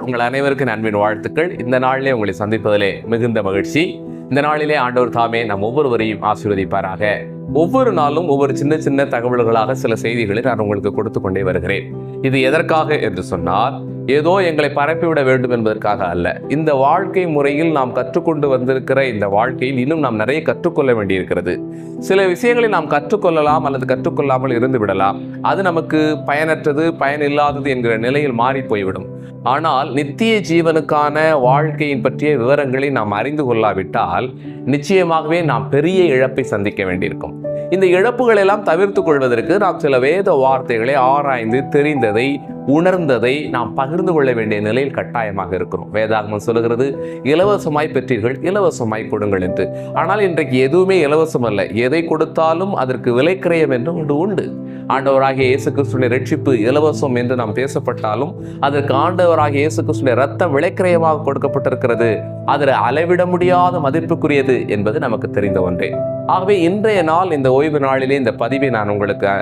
உங்கள் அனைவருக்கும் அன்பின் வாழ்த்துக்கள். இந்த நாளிலே உங்களை சந்திப்பதிலே மிகுந்த மகிழ்ச்சி. இந்த நாளிலே ஆண்டவர் தாமே நம் ஒவ்வொருவரையும் ஆசீர்வதிப்பாராக. ஒவ்வொரு நாளும் ஒவ்வொரு சின்ன சின்ன தகவல்களாக சில செய்திகளை நான் உங்களுக்கு கொடுத்து கொண்டே வருகிறேன். இது எதற்காக என்று சொன்னால் ஏதோ எங்களை பரப்பிவிட வேண்டும் என்பதற்காக அல்ல. இந்த வாழ்க்கை முறையில் நாம் கற்றுக்கொண்டு வந்திருக்கிற இந்த வாழ்க்கையில் இன்னும் நாம் நிறைய கற்றுக்கொள்ள வேண்டியிருக்கிறது. சில விஷயங்களை நாம் கற்றுக்கொள்ளலாம் அல்லது கற்றுக்கொள்ளாமல் இருந்து விடலாம். அது நமக்கு பயனற்றது பயனில்லாதது என்கிற நிலையில் மாறி போய்விடும். ஆனால் நித்திய ஜீவனுக்கான வாழ்க்கையின் பற்றிய விவரங்களை நாம் அறிந்து கொள்ளாவிட்டால் நிச்சயமாகவே நாம் பெரிய இழப்பை சந்திக்க வேண்டியிருக்கும். இந்த இழப்புகளெல்லாம் தவிர்த்து கொள்வதற்கு நாம் சில வேத வார்த்தைகளை ஆராய்ந்து தெரிந்ததை உணர்ந்ததை நாம் பகிர்ந்து கொள்ள வேண்டிய நிலையில் கட்டாயமாக இருக்கிறோம். வேதாகமம் சொல்லுகிறது இலவசமாய் பெற்றீர்கள் இலவசமாய் கொடுங்கள் என்று. ஆனால் இன்றைக்கு எதுவுமே இலவசம் அல்ல எதை கொடுத்தாலும் அதற்கு விலைக்கிரயம் என்று ஒன்று உண்டு. ஆண்டவராகிய இயேசு கிறிஸ்துடைய ரட்சிப்பு இலவசம் என்று நாம் பேசப்பட்டாலும் அதற்கு ஆண்டவராகிய இயேசு கிறிஸ்துடைய ரத்த விளைக்கிரயமாக கொடுக்கப்பட்டிருக்கிறது. அதில் அளவிட முடியாத மதிப்புக்குரியது என்பது நமக்கு தெரிந்த ஒன்றே. ஆகவே இன்றைய நாள் இந்த ஓய்வு நாளிலே இந்த பதிவை நான் உங்களுக்கு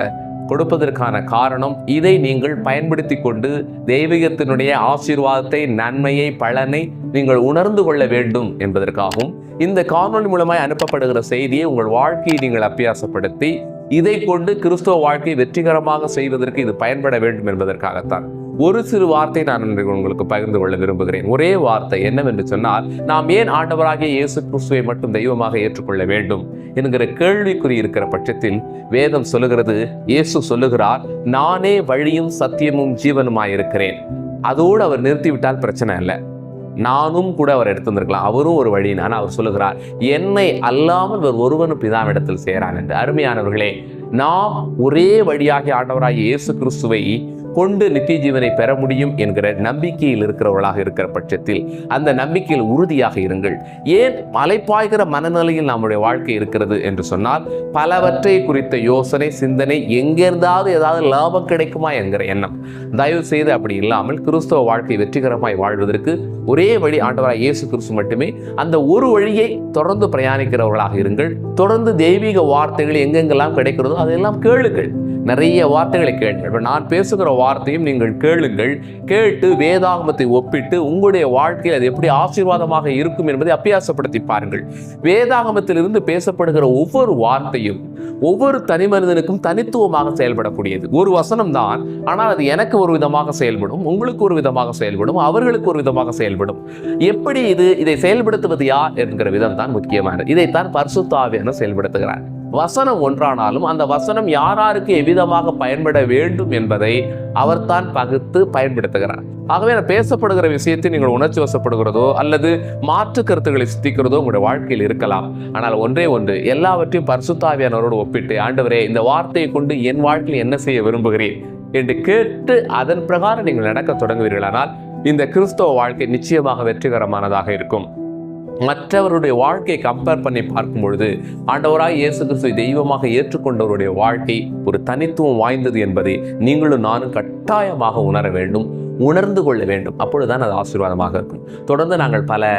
கொடுப்பதற்கான காரணம் இதை நீங்கள் பயன்படுத்தி கொண்டு தெய்வீகத்தினுடைய ஆசீர்வாதத்தை நன்மையை பலனை நீங்கள் உணர்ந்து கொள்ள வேண்டும் என்பதற்காகவும் இந்த காணொலி மூலமாய் அனுப்பப்படுகிற செய்தியை உங்கள் வாழ்க்கையை நீங்கள் அபியாசப்படுத்தி இதை கொண்டு கிறிஸ்துவ வாழ்க்கை வெற்றிகரமாக செய்வதற்கு இது பயன்பட வேண்டும் என்பதற்காகத்தான் ஒரு சிறு வார்த்தை நான் உங்களுக்கு பகிர்ந்து கொள்ள விரும்புகிறேன். ஒரே வார்த்தை என்னவென்று சொன்னால் நாம் ஏன் ஆண்டவராகிய இயேசு கிறிஸ்துவை மட்டும் தெய்வமாக ஏற்றுக்கொள்ள வேண்டும் என்கிற கேள்விக்குறி இருக்கிற பட்சத்தில் வேதம் சொல்லுகிறது இயேசு சொல்லுகிறார் நானே வழியும் சத்தியமும் ஜீவனுமாயிருக்கிறேன். அதோடு அவர் நிறுத்திவிட்டால் பிரச்சனை இல்லை நானும் கூட அவர் எடுத்திருந்திருக்கலாம் அவரும் ஒரு வழினான் அவர் சொல்லுகிறார் என்னை அல்லாமல் இவர் ஒருவனும் பிதாவிடத்தில் சேரான் என்று. அருமையானவர்களே நாம் ஒரே வழியாகி ஆண்டவராகிய இயேசு கிறிஸ்துவை கொண்டு நித்திய ஜீவனை பெற முடியும் என்கிற நம்பிக்கையில் இருக்கிறவர்களாக இருக்கிற பட்சத்தில் அந்த நம்பிக்கையில் உறுதியாக இருங்கள். ஏன் மலைப்பாய்கிற மனநிலையில் நம்முடைய வாழ்க்கை இருக்கிறது என்று சொன்னால் பலவற்றை குறித்த யோசனை சிந்தனை எங்கிருந்தாவது ஏதாவது லாபம் கிடைக்குமா என்கிற எண்ணம். தயவு செய்து அப்படி இல்லாமல் கிறிஸ்தவ வாழ்க்கை வெற்றிகரமாய் வாழ்வதற்கு ஒரே வழி ஆண்டவராக இயேசு கிறிஸ்து மட்டுமே. அந்த ஒரு வழியை தொடர்ந்து பிரயாணிக்கிறவர்களாக இருங்கள். தொடர்ந்து தெய்வீக வார்த்தைகள் எங்கெங்கெல்லாம் கிடைக்கிறதோ அதெல்லாம் கேளுங்கள். நிறைய வார்த்தைகளை கேளுங்கள் இப்போ நான் பேசுகிற வார்த்தையும் நீங்கள் கேளுங்கள். கேட்டு வேதாகமத்தை ஒப்பிட்டு உங்களுடைய வாழ்க்கையில் அது எப்படி ஆசீர்வாதமாக இருக்கும் என்பதை அபியாசப்படுத்தி பாருங்கள். வேதாகமத்திலிருந்து பேசப்படுகிற ஒவ்வொரு வார்த்தையும் ஒவ்வொரு தனி மனிதனுக்கும் தனித்துவமாக செயல்படக்கூடியது. ஒரு வசனம் தான். ஆனால் அது எனக்கு ஒரு விதமாக செயல்படும் உங்களுக்கு ஒரு விதமாக செயல்படும் அவர்களுக்கு ஒரு விதமாக செயல்படும். எப்படி இது இதை செயல்படுத்துவது யார் என்கிற விதம் தான் முக்கியமானது. இதைத்தான் பரிசுத்தாவியான செயல்படுத்துகிறார். வசனம் ஒன்றானாலும் அந்த வசனம் யாராருக்கு எவ்விதமாக பயன்பட வேண்டும் என்பதை அவர்தான் பகுத்து பயன்படுத்துகிறார். ஆகவே நான் பேசப்படுகிற விஷயத்தை நீங்கள் உணர்ச்சி வசப்படுகிறதோ அல்லது மாற்று கருத்துக்களை சித்திக்கிறதோ உங்களுடைய வாழ்க்கையில் இருக்கலாம். ஆனால் ஒன்றே ஒன்று எல்லாவற்றையும் பரிசுத்தாவியானவரோடு ஒப்பிட்டு ஆண்டவரே இந்த வார்த்தையை கொண்டு என் வாழ்க்கையில் என்ன செய்ய விரும்புகிறேன் என்று கேட்டு அதன் பிரகாரம் நீங்கள் நடக்க தொடங்குவீர்களானால் இந்த கிறிஸ்தவ வாழ்க்கை நிச்சயமாக வெற்றிகரமானதாக இருக்கும். மற்றவருடைய வாழ்க்கையை கம்பேர் பண்ணி பார்க்கும் பொழுது ஆண்டவராய் இயேசு கிறிஸ்துவை தெய்வமாக ஏற்றுக்கொண்டவருடைய வாழ்க்கை ஒரு தனித்துவம் வாய்ந்தது என்பதை நீங்களும் நானும் கட்டாயமாக உணர வேண்டும் உணர்ந்து கொள்ள வேண்டும். அப்பொழுதுதான் அது ஆசீர்வாதமாக இருக்கும். தொடர்ந்து நாங்கள் பல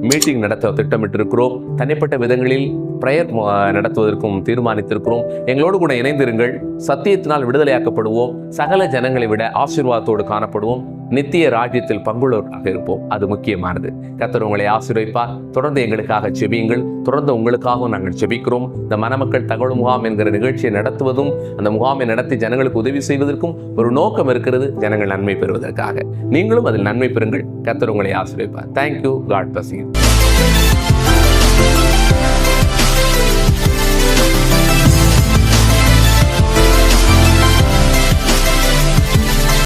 மீட்டிங் நடத்த திட்டமிட்டிருக்கிறோம். தனிப்பட்ட விதங்களில் பிரயர் நடத்துவதற்கும் தீர்மானித்திருக்கிறோம். எங்களோடு கூட இணைந்திருங்கள். சத்தியத்தினால் விடுதலையாக்கப்படுவோம். சகல ஜனங்களை விட ஆசீர்வாதத்தோடு காணப்படுவோம். நித்திய ராஜ்யத்தில் பங்குள்ளவர்களாக இருப்போம். அது முக்கியமானது. கத்தர் உங்களை ஆசீர்வதிப்பார். தொடர்ந்து எங்களுக்காக செபியுங்கள் தொடர்ந்து உங்களுக்காகவும் நாங்கள் செபிக்கிறோம் இந்த மணமக்கள் தகவல் முகாம் என்கிற நிகழ்ச்சியை நடத்துவதும் அந்த முகாமை நடத்தி ஜனங்களுக்கு உதவி செய்வதற்கும் ஒரு நோக்கம் இருக்கிறது. ஜனங்கள் நன்மை பெறுவதற்காக. நீங்களும் அதில் நன்மை பெறுங்கள். கத்தர் உங்களை ஆசீர்வதிப்பார். Thank you God passing